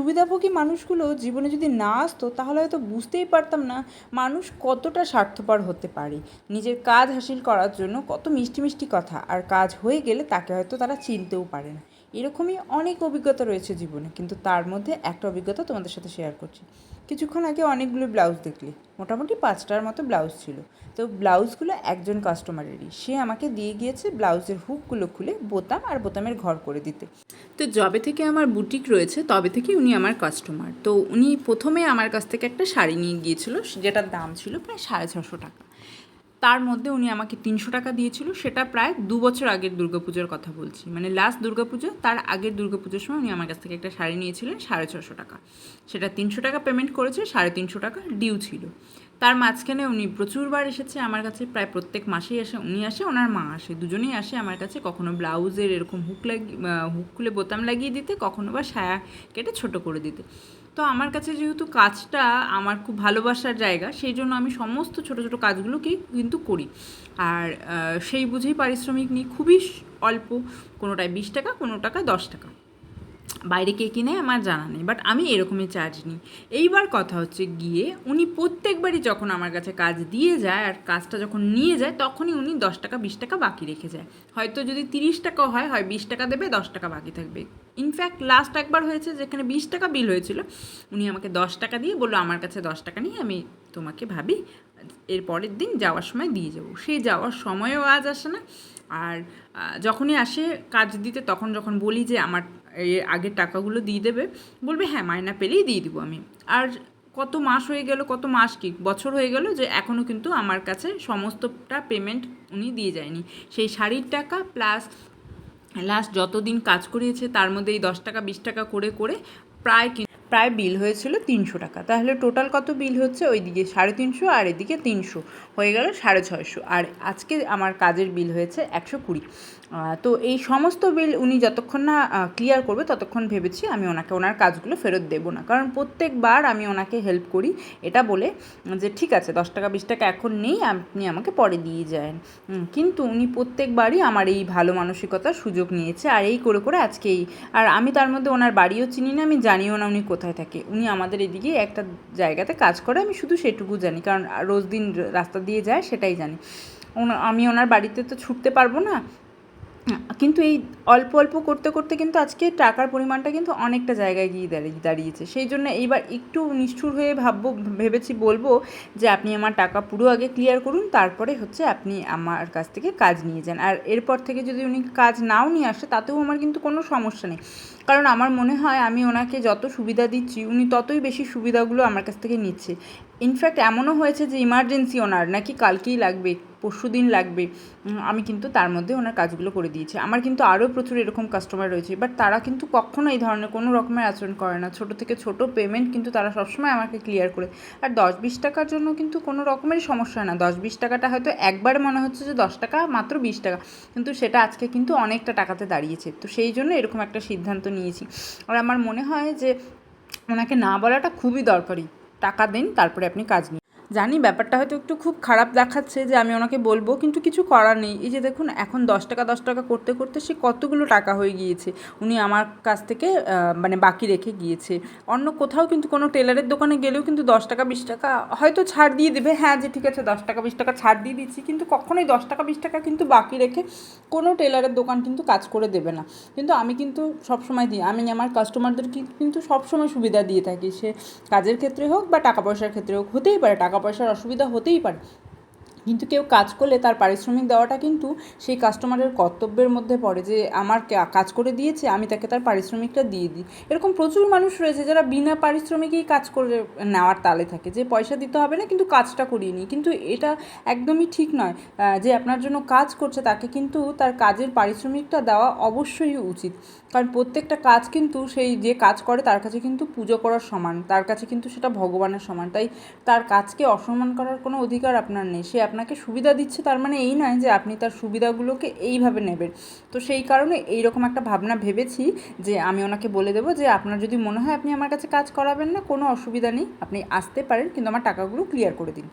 সুবিধাভোগী মানুষগুলো জীবনে যদি না আসতো, তাহলে হয়তো বুঝতেই পারতাম না মানুষ কতটা স্বার্থপর হতে পারে। নিজের কাজ হাসিল করার জন্য কত মিষ্টি মিষ্টি কথা, আর কাজ হয়ে গেলে তাকে হয়তো তারা চিনতেও পারে না। এরকমই অনেক অভিজ্ঞতা রয়েছে জীবনে, কিন্তু তার মধ্যে একটা অভিজ্ঞতা তোমাদের সাথে শেয়ার করছি। কিছুক্ষণ আগে অনেকগুলো ব্লাউজ দেখলি। মোটামুটি পাঁচটার মতো ব্লাউজ ছিল। তো ব্লাউজগুলো একজন কাস্টমারেরই। সে আমাকে দিয়ে গিয়েছে ব্লাউজের হুকগুলো খুলে বোতাম আর বোতামের ঘর করে দিতে। তো যবে থেকে আমার বুটিক রয়েছে, তবে থেকে উনি আমার কাস্টমার। তো উনি প্রথমে আমার কাছ থেকে একটা শাড়ি নিয়ে গিয়েছিল, যেটার দাম ছিল প্রায় সাড়ে ছশো টাকা। তার মধ্যে উনি আমাকে তিনশো টাকা দিয়েছিল, সেটা প্রায় দু বছর আগের দুর্গাপুজোর কথা বলছি। মানে লাস্ট দুর্গাপুজো, তার আগের দুর্গাপুজোর সময় উনি আমার কাছ থেকে একটা শাড়ি নিয়েছিলেন, সাড়ে ছশো টাকা। সেটা তিনশো টাকা পেমেন্ট করেছে, সাড়ে তিনশো টাকা ডিউ ছিল। তার মাঝখানে উনি প্রচুরবার এসেছে আমার কাছে, প্রায় প্রত্যেক মাসেই আসে, উনি আসে, ওনার মা আসে, দুজনেই আসে আমার কাছে, কখনো ব্লাউজের এরকম হুক লাগিয়ে হুক খুলে বোতাম লাগিয়ে দিতে, কখনো বা সায়া কেটে ছোট করে দিতে। তো আমার কাছে যেহেতু কাজটা আমার খুব ভালোবাসার জায়গা, সেই জন্য আমি সমস্ত ছোট ছোট কাজগুলোকেই কিন্তু করি। আর সেই বুঝেই পারিশ্রমিক নিই। খুবই অল্প, কোনোটায় বিশ টাকা কোনো টাকা দশ টাকা। বাইরে কে কিনে আমার জানা নেই বাট আমি এরকমই চার্জ নিই। এইবার কথা হচ্ছে গিয়ে, উনি প্রত্যেকবারই যখন আমার কাছে কাজ দিয়ে যায় আর কাজটা যখন নিয়ে যায়, তখনই উনি দশ টাকা, বিশ টাকা বাকি রেখে যায়। হয়তো যদি তিরিশ টাকা হয় হয় বিশ টাকা দেবে, দশ টাকা বাকি থাকবে। ইনফ্যাক্ট লাস্ট একবার হয়েছে যেখানে বিশ টাকা বিল হয়েছিল, উনি আমাকে দশ টাকা দিয়ে বলল, আমার কাছে দশ টাকা নিয়ে আমি তোমাকে ভাবি, এর পরের দিন যাওয়ার সময় দিয়ে যাব। সেই যাওয়ার সময়ও আজ আসে না আর যখনই আসে কাজ দিতে, তখন যখন বলি যে আমার এর আগের টাকাগুলো দিয়ে দেবে, বলবে হ্যাঁ মায়না পেলেই দিয়ে দিব আমি। আর কত মাস হয়ে গেল, কত মাস কি, বছর হয়ে গেল যে এখনও কিন্তু আমার কাছে সমস্তটা পেমেন্ট উনি দিয়ে যায়নি। সেই শাড়ির টাকা প্লাস লাস্ট যতদিন কাজ করিয়েছে, তার মধ্যে এই দশ টাকা, বিশ টাকা করে করে প্রায় কি- প্রায় বিল হয়েছিল তিনশো টাকা। তাহলে টোটাল কত বিল হচ্ছে? ওইদিকে সাড়ে তিনশো আর এদিকে তিনশো। হয়ে গেল সাড়ে ছয়শো। আর আজকে আমার কাজের বিল হয়েছে একশো কুড়ি। তো এই সমস্ত বিল উনি যতক্ষণ না ক্লিয়ার করবে ততক্ষণ ভেবেছি আমি ওনাকে, ওনার কাজগুলো ফেরত দেবো না। কারণ প্রত্যেকবার আমি ওনাকে হেল্প করি এটা বলে যে, ঠিক আছে, দশ টাকা, বিশ টাকা এখন নেই, আপনি আমাকে পরে দিয়ে যান। কিন্তু উনি প্রত্যেকবারই আমার এই ভালো মানসিকতার সুযোগ নিয়েছে। আর এই করে করে আজকে এই আর আমি তার মধ্যে ওনার বাড়িও চিনি না, আমি জানিও না উনি কোথায় থাকে? উনি আমাদের এদিকে একটা জায়গাতে কাজ করে, আমি শুধু সেটুকু জানি। কারণ রোজ দিন রাস্তা দিয়ে যায়, সেটাই জানি। আমি ওনার বাড়িতে তো ছুটতে পারব না কিন্তু এই অল্প অল্প করতে করতে কিন্তু আজকে টাকার পরিমাণটা কিন্তু অনেকটা জায়গায় গিয়ে দাঁড়িয়ে দাঁড়িয়েছে। সেই জন্য এইবার একটু নিষ্ঠুর হয়ে ভাববো, ভেবেছি বলব যে আপনি আমার টাকা পুরো আগে ক্লিয়ার করুন, তারপরে হচ্ছে আপনি আমার কাছ থেকে কাজ নিয়ে যান। আর এরপর থেকে যদি উনি কাজ নাও নিয়ে আসে, তাতেও আমার কিন্তু কোনো সমস্যা নেই। কারণ আমার মনে হয় আমি ওনাকে যত সুবিধা দিচ্ছি, উনি ততই বেশি সুবিধাগুলো আমার কাছ থেকে নিচ্ছে। ইনফ্যাক্ট এমনও হয়েছে যে ইমার্জেন্সি ওনার নাকি কালকেই লাগবে, পরশু দিন লাগবে আমি কিন্তু তার মধ্যে ওনার কাজগুলো করে দিয়েছি। আমার কিন্তু আরও প্রচুর এরকম কাস্টমার রয়েছে বাট তারা কিন্তু কখনো এই ধরনের কোনো রকমের আচরণ করে না। ছোট থেকে ছোট পেমেন্ট কিন্তু তারা সবসময় আমাকে ক্লিয়ার করে। আর দশ বিশ টাকার জন্য কিন্তু কোনো রকমেরই সমস্যা না। দশ বিশ টাকাটা হয়তো একবার মনে হচ্ছে যে দশ টাকা, মাত্র বিশ টাকা, কিন্তু সেটা আজকে কিন্তু অনেকটা টাকাতে দাঁড়িয়েছে। তো সেই জন্য এরকম একটা সিদ্ধান্ত নিয়েছি। আর আমার মনে হয় যে ওনাকে না বলাটা খুবই দরকারি। টাকা দিন তারপরে আপনি কাজ নিন জানি, ব্যাপারটা হয়তো একটু খুব খারাপ দেখাচ্ছে যে আমি ওনাকে বলব, কিন্তু কিছু করার নেই। এই যে দেখুন, এখন দশ টাকা দশ টাকা করতে করতে সে কতগুলো টাকা হয়ে গিয়েছে, উনি আমার কাছ থেকে মানে বাকি রেখে গিয়েছে। অন্য কোথাও কিন্তু কোনো টেলারের দোকানে গেলেও কিন্তু দশ টাকা, বিশ টাকা হয়তো ছাড় দিয়ে দেবে। হ্যাঁ যে ঠিক আছে, দশ টাকা, বিশ টাকা ছাড় দিয়ে দিচ্ছি, কিন্তু কখনোই দশ টাকা, বিশ টাকা কিন্তু বাকি রেখে কোনো টেলারের দোকান কিন্তু কাজ করে দেবে না। কিন্তু আমি কিন্তু সবসময় দিই, আমি আমার কাস্টমারদেরকে কিন্তু সবসময় সুবিধা দিয়ে থাকি। সে কাজের ক্ষেত্রে হোক বা টাকা পয়সার ক্ষেত্রে হোক, হতেই পারে, টাকা পয়সার অসুবিধা হতেই পারে। কিন্তু কেউ কাজ করলে তার পারিশ্রমিক দেওয়াটা কিন্তু সেই কাস্টমারের কর্তব্যের মধ্যে পড়ে যে আমার কাজ করে দিয়েছে, আমি তাকে তার পারিশ্রমিকটা দিয়ে দিই। এরকম প্রচুর মানুষ রয়েছে যারা বিনা পারিশ্রমিকেই কাজ করে নেওয়ার তালে থাকে যে পয়সা দিতে হবে না কিন্তু কাজটা করিয়ে নিই। কিন্তু এটা একদমই ঠিক নয় যে আপনার জন্য কাজ করছে তাকে কিন্তু তার কাজের পারিশ্রমিকটা দেওয়া অবশ্যই উচিত। কারণ প্রত্যেকটা কাজ কিন্তু সেই যে কাজ করে তার কাছে কিন্তু পুজো করার সমান, তার কাছে কিন্তু সেটা ভগবানের সমান। তাই তার কাজকে অসম্মান করার কোনো অধিকার আপনার নেই। সে আপনাকে সুবিধা দিচ্ছে, তার মানে এই নয় যে আপনি তার সুবিধাগুলোকে এইভাবে নেবেন। তো সেই কারণে এইরকম একটা ভাবনা ভেবেছি যে আমি ওনাকে বলে দেবো যে আপনার যদি মনে হয় আপনি আমার কাছে কাজ করাবেন না, কোনো অসুবিধা নেই, আপনি আসতে পারেন, কিন্তু আমার টাকাগুলো ক্লিয়ার করে দিন।